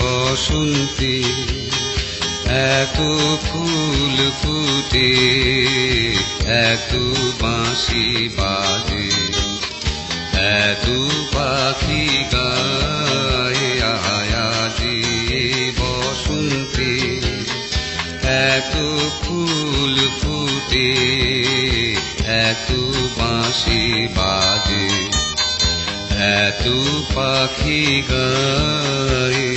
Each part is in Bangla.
বসন্তে এত ফুল ফুটে, এত বাঁশি বাজে, এত পাখি গায়ে আয়াজি বসন্তে এত ফুল ফুটে, এত বাঁশি বাজে। এত পাখি গায়ে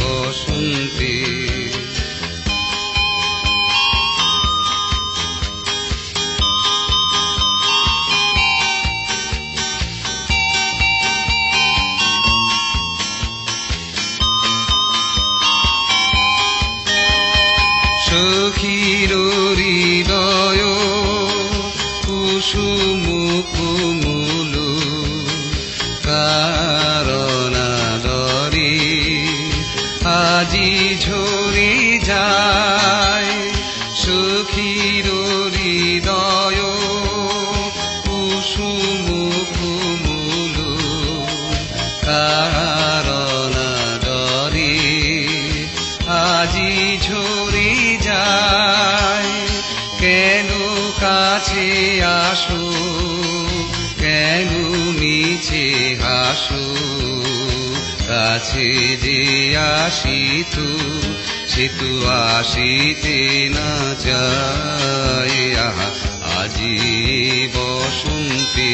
বসন্তে সখীর হৃদয় কুসুম কারণাদরে আজি ঝরে যায় সুখী হৃদয় কাছে যে আসিত সে তো আসিতে না যায় আহা, আজি বসন্তে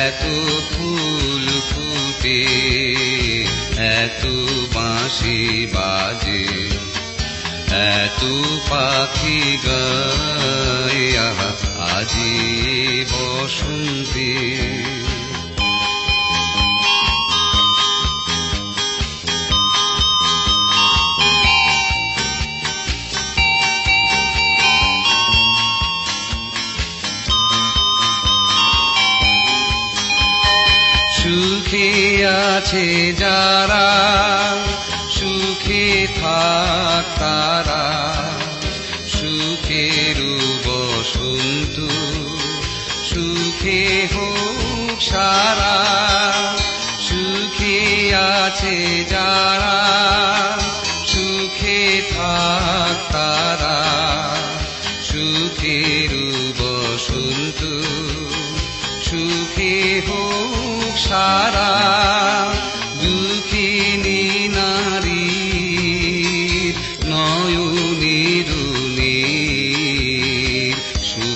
এত ফুল ফুটে, এত বাঁশি বাজে, এত পাখি গায়ে। আজি বসন্তে আছে যারা সুখে থাক তারা। সুখে সুখের বসন্ত সুখে হোক সারা।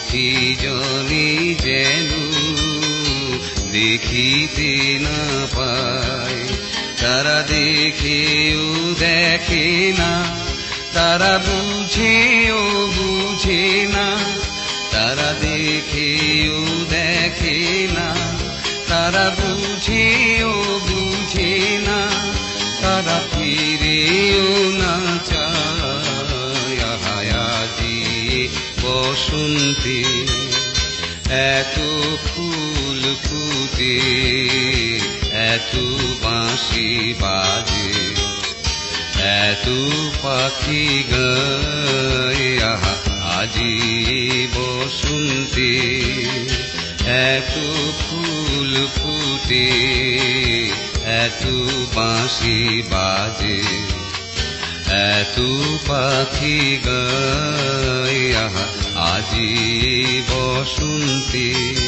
সুখী জনে যেন, দেখিতে না পায়। তারা দেখেও দেখে না, তারা বুঝেও বুঝে না। তারা দেখেও দেখে না, তারা বুঝেও বুঝে না। তারা ফিরেও না চায়। বসন্তে, এত ফুল ফুটে, এত বাঁশি বাজে, এত পাখি গায়ে আজি বসন্তে, এত ফুল ফুটে, এত বাঁশি বাজে। এত পাখি গায়ে আজি বসন্তে।